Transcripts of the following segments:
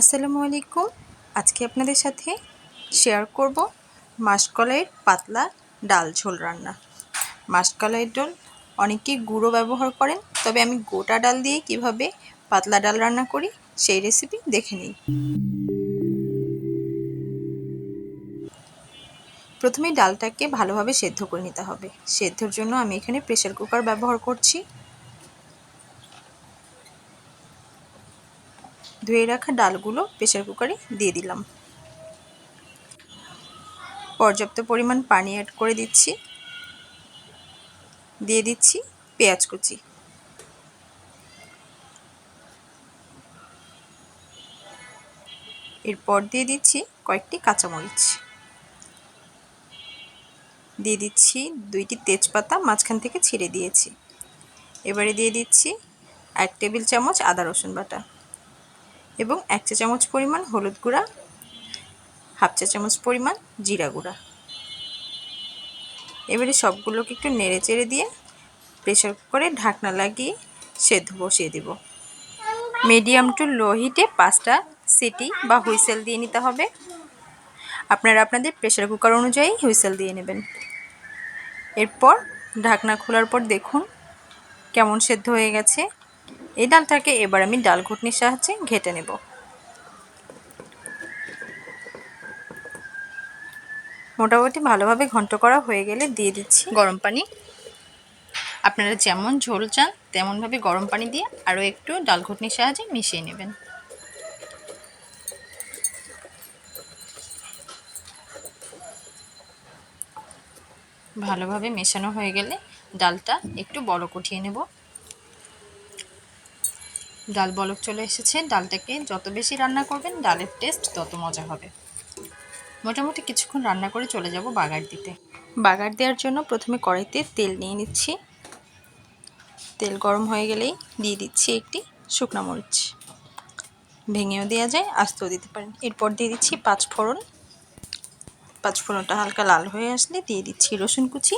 আসসালামু আলাইকুম। আজকে আপনাদের সাথে শেয়ার করব মাসকলাইয়ের পাতলা ডাল ঝোল রান্না। মাসকলাইয়ের ডাল অনেকেই গুঁড়ো ব্যবহার করেন, তবে আমি গোটা ডাল দিয়ে কীভাবে পাতলা ডাল রান্না করি সেই রেসিপি দেখে নিই। প্রথমে ডালটাকে ভালোভাবে সেদ্ধ করে নিতে হবে। সেদ্ধর জন্য আমি এখানে প্রেশার কুকার ব্যবহার করছি। ধুয়ে রাখা ডালগুলো প্রেশার কুকারে দিয়ে দিলাম। পর্যাপ্ত পরিমাণ পানি অ্যাড করে দিচ্ছি। দিয়ে দিচ্ছি পেঁয়াজ কুচি। এরপর দিয়ে দিচ্ছি কয়েকটি কাঁচামরিচ। দিয়ে দিচ্ছি দুইটি তেজপাতা মাঝখান থেকে ছিঁড়ে দিয়েছি। এবারে দিয়ে দিচ্ছি এক টেবিল চামচ আদা রসুন বাটা। এবং এক চা চামচ পরিমাণ হলুদ গুঁড়া, হাফ চা চামচ পরিমাণ জিরা গুঁড়া। এবারে সবগুলোকে একটু নেড়ে চেড়ে দিয়ে প্রেশার কুকারে ঢাকনা লাগিয়ে সেদ্ধ বসিয়ে দেব। মিডিয়াম টু লো হিটে পাঁচটা সিটি বা হুইসেল দিয়ে নিতে হবে। আপনারা আপনাদের প্রেশার কুকার অনুযায়ী হুইসেল দিয়ে নেবেন। এরপর ঢাকনা খোলার পর দেখুন কেমন সেদ্ধ হয়ে গেছে। এই ডালটাকে এবার আমি ডাল ঘুটনির সাহায্যে ঘেটে নেব। মোটামুটি ভালোভাবে ঘন্ট করা হয়ে গেলে দিয়ে দিচ্ছি গরম পানি। আপনারা যেমন ঝোল চান, তেমনভাবে গরম পানি দিয়ে আরও একটু ডাল ঘুটনির সাহায্যে মিশিয়ে নেবেন। ভালোভাবে মেশানো হয়ে গেলে ডালটা একটু বড় কঠিয়ে নেব। ডাল বলক চলে এসেছে। ডালটাকে যত বেশি রান্না করবেন, ডালের টেস্ট তত মজা হবে। মোটামুটি কিছুক্ষণ রান্না করে চলে যাব বাগার দিতে। বাগার দেওয়ার জন্য প্রথমে কড়াইতে তেল নিয়ে নিচ্ছি। তেল গরম হয়ে গেলেই দিয়ে দিচ্ছি একটি শুকনো মরিচ। ভেঙেও দেওয়া যায়, আস্তেও দিতে পারেন। এরপর দিয়ে দিচ্ছি পাঁচ ফোড়ন। পাঁচ ফোড়নটা হালকা লাল হয়ে আসলে দিয়ে দিচ্ছি রসুন কুচি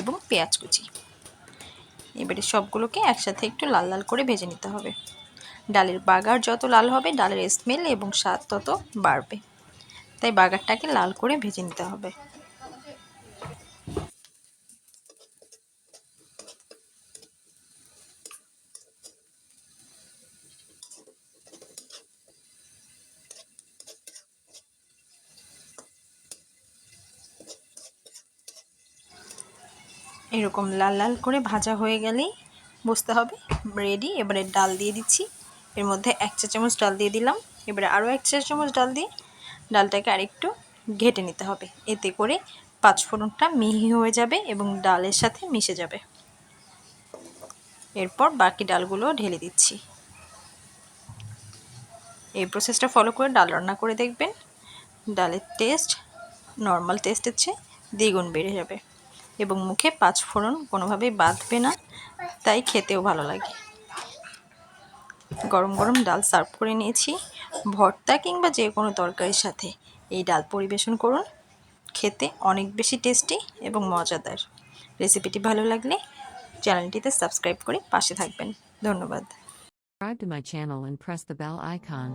এবং পেঁয়াজ কুচি। এবারে সবগুলোকে একসাথে একটু লাল লাল করে ভেজে নিতে হবে। ডালের বাগার যত লাল হবে, ডালের স্মেল এবং স্বাদ তত বাড়বে। তাই বাগারটাকে লাল করে ভেজে নিতে হবে। এরকম লাল লাল করে ভাজা হয়ে গেলেই বসতে হবে। রেডি, এবারে ডাল দিয়ে দিচ্ছি। এর মধ্যে এক চা চামচ ডাল দিয়ে দিলাম। এবারে আরও এক চা চামচ ডাল দিয়ে ডালটাকে আরেকটু ঘেটে নিতে হবে। এতে করে পাঁচফোড়নটা মিহি হয়ে যাবে এবং ডালের সাথে মিশে যাবে। এরপর বাকি ডালগুলো ঢেলে দিচ্ছি। এই প্রসেসটা ফলো করে ডাল রান্না করে দেখবেন। ডালের টেস্ট নর্মাল টেস্টের চেয়ে দ্বিগুণ বেড়ে যাবে। এবং মুখে পাঁচ ফোড়ন কোনোভাবেই বাঁধবে না, তাই খেতেও ভালো লাগে। গরম গরম ডাল সার্ভ করে নিয়েছি। ভর্তা কিংবা যে কোনো তরকারির সাথে এই ডাল পরিবেশন করুন। খেতে অনেক বেশি টেস্টি এবং মজাদার। রেসিপিটি ভালো লাগলে চ্যানেলটিতে সাবস্ক্রাইব করে পাশে থাকবেন। ধন্যবাদ। Subscribe to my channel and press the bell icon.